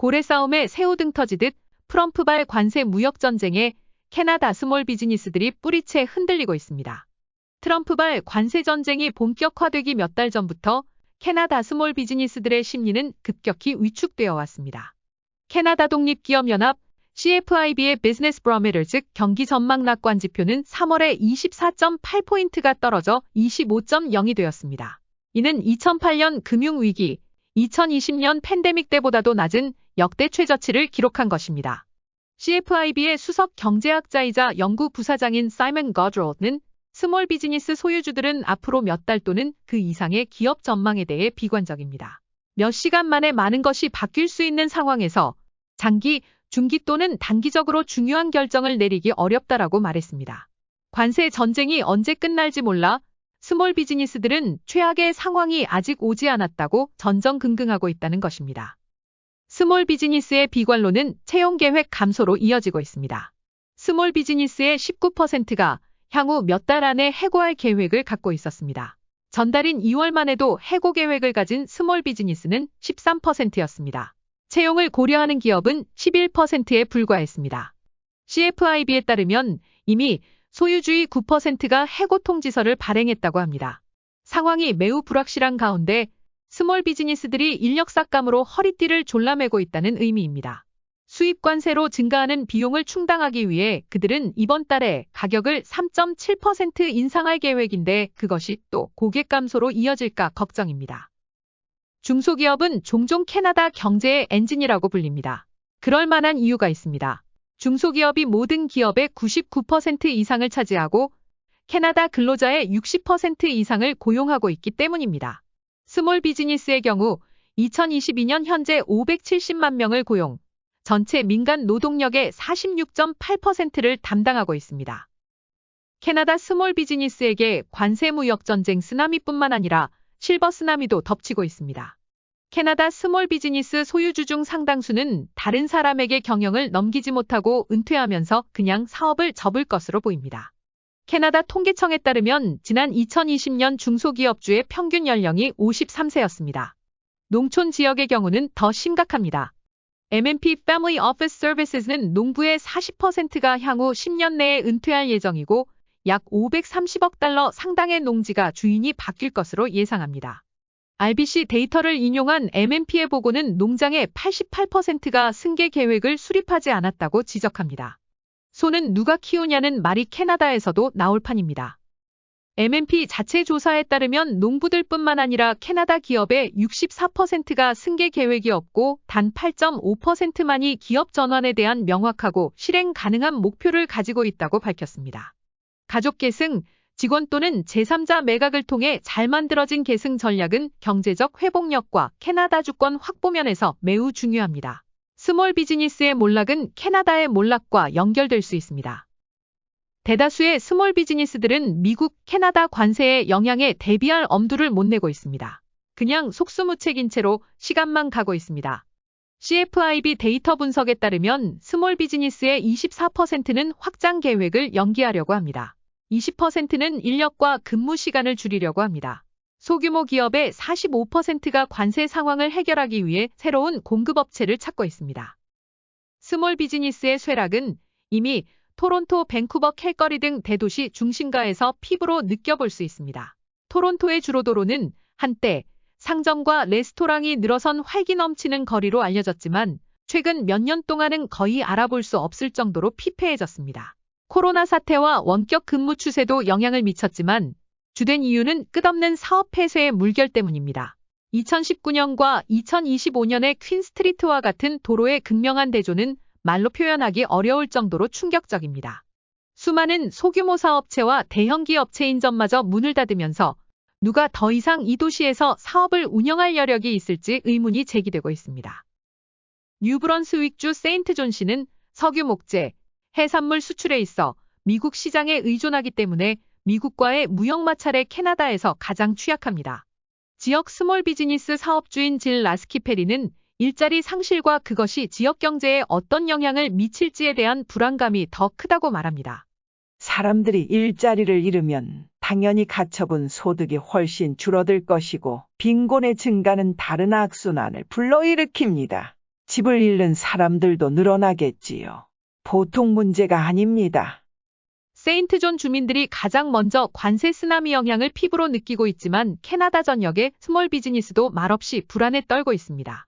고래 싸움에 새우 등 터지듯 트럼프발 관세 무역 전쟁에 캐나다 스몰 비즈니스들이 뿌리채 흔들리고 있습니다. 트럼프발 관세 전쟁이 본격화되기 몇 달 전부터 캐나다 스몰 비즈니스들의 심리는 급격히 위축되어 왔습니다. 캐나다 독립기업연합 CFIB의 비즈니스 브로미터 즉 경기 전망 낙관 지표는 3월에 24.8포인트가 떨어져 25.0이 되었습니다. 이는 2008년 금융위기, 2020년 팬데믹 때보다도 낮은 역대 최저치를 기록한 것입니다. CFIB의 수석 경제학자이자 연구 부사장인 사이먼 거드롤는 스몰 비즈니스 소유주들은 앞으로 몇 달 또는 그 이상의 기업 전망에 대해 비관적입니다. 몇 시간 만에 많은 것이 바뀔 수 있는 상황에서 장기, 중기 또는 단기적으로 중요한 결정을 내리기 어렵다라고 말했습니다. 관세 전쟁이 언제 끝날지 몰라 스몰 비즈니스들은 최악의 상황이 아직 오지 않았다고 전전긍긍하고 있다는 것입니다. 스몰 비즈니스의 비관론은 채용 계획 감소로 이어지고 있습니다. 스몰 비즈니스의 19%가 향후 몇 달 안에 해고할 계획을 갖고 있었습니다. 전달인 2월만 해도 해고 계획을 가진 스몰 비즈니스는 13%였습니다. 채용을 고려하는 기업은 11%에 불과했습니다. CFIB에 따르면 이미 소유주의 9%가 해고 통지서를 발행했다고 합니다. 상황이 매우 불확실한 가운데 스몰 비즈니스들이 인력 삭감으로 허리띠를 졸라매고 있다는 의미입니다. 수입 관세로 증가하는 비용을 충당하기 위해 그들은 이번 달에 가격을 3.7% 인상할 계획인데 그것이 또 고객 감소로 이어질까 걱정입니다. 중소기업은 종종 캐나다 경제의 엔진이라고 불립니다. 그럴 만한 이유가 있습니다. 중소기업이 모든 기업의 99% 이상을 차지하고 캐나다 근로자의 60% 이상을 고용하고 있기 때문입니다. 스몰 비즈니스의 경우 2022년 현재 570만 명을 고용, 전체 민간 노동력의 46.8%를 담당하고 있습니다. 캐나다 스몰 비즈니스에게 관세 무역 전쟁 쓰나미뿐만 아니라 실버 쓰나미도 덮치고 있습니다. 캐나다 스몰 비즈니스 소유주 중 상당수는 다른 사람에게 경영을 넘기지 못하고 은퇴하면서 그냥 사업을 접을 것으로 보입니다. 캐나다 통계청에 따르면 지난 2020년 중소기업주의 평균 연령이 53세였습니다. 농촌 지역의 경우는 더 심각합니다. MMP Family Office Services는 농부의 40%가 향후 10년 내에 은퇴할 예정이고 약 530억 달러 상당의 농지가 주인이 바뀔 것으로 예상합니다. RBC 데이터를 인용한 MMP의 보고는 농장의 88%가 승계 계획을 수립하지 않았다고 지적합니다. 소는 누가 키우냐는 말이 캐나다에서도 나올 판입니다. MMP 자체 조사에 따르면 농부들뿐만 아니라 캐나다 기업의 64%가 승계 계획이 없고 단 8.5%만이 기업 전환에 대한 명확하고 실행 가능한 목표를 가지고 있다고 밝혔습니다. 가족 계승, 직원 또는 제3자 매각을 통해 잘 만들어진 계승 전략은 경제적 회복력과 캐나다 주권 확보 면에서 매우 중요합니다. 스몰 비즈니스의 몰락은 캐나다의 몰락과 연결될 수 있습니다. 대다수의 스몰 비즈니스들은 미국, 캐나다 관세의 영향에 대비할 엄두를 못 내고 있습니다. 그냥 속수무책인 채로 시간만 가고 있습니다. CFIB 데이터 분석에 따르면 스몰 비즈니스의 24%는 확장 계획을 연기하려고 합니다. 20%는 인력과 근무 시간을 줄이려고 합니다. 소규모 기업의 45%가 관세 상황을 해결하기 위해 새로운 공급업체를 찾고 있습니다. 스몰 비즈니스의 쇠락은 이미 토론토, 밴쿠버, 캘거리 등 대도시 중심가에서 피부로 느껴볼 수 있습니다. 토론토의 주로도로는 한때 상점과 레스토랑이 늘어선 활기 넘치는 거리로 알려졌지만 최근 몇 년 동안은 거의 알아볼 수 없을 정도로 피폐해졌습니다. 코로나 사태와 원격 근무 추세도 영향을 미쳤지만 주된 이유는 끝없는 사업 폐쇄의 물결 때문입니다. 2019년과 2025년의 퀸스트리트와 같은 도로의 극명한 대조는 말로 표현하기 어려울 정도로 충격적입니다. 수많은 소규모 사업체와 대형 기 업체인 점마저 문을 닫으면서 누가 더 이상 이 도시에서 사업을 운영할 여력이 있을지 의문이 제기되고 있습니다. 뉴브런스윅주 세인트존시는 석유 목재, 해산물 수출에 있어 미국 시장에 의존하기 때문에 미국과의 무역 마찰에 캐나다에서 가장 취약합니다. 지역 스몰 비즈니스 사업주인 질 라스키페리는 일자리 상실과 그것이 지역 경제에 어떤 영향을 미칠지에 대한 불안감이 더 크다고 말합니다. 사람들이 일자리를 잃으면 당연히 가처분 소득이 훨씬 줄어들 것이고 빈곤의 증가는 다른 악순환을 불러일으킵니다. 집을 잃는 사람들도 늘어나겠지요. 보통 문제가 아닙니다. 세인트존 주민들이 가장 먼저 관세 쓰나미 영향을 피부로 느끼고 있지만 캐나다 전역의 스몰 비즈니스도 말없이 불안에 떨고 있습니다.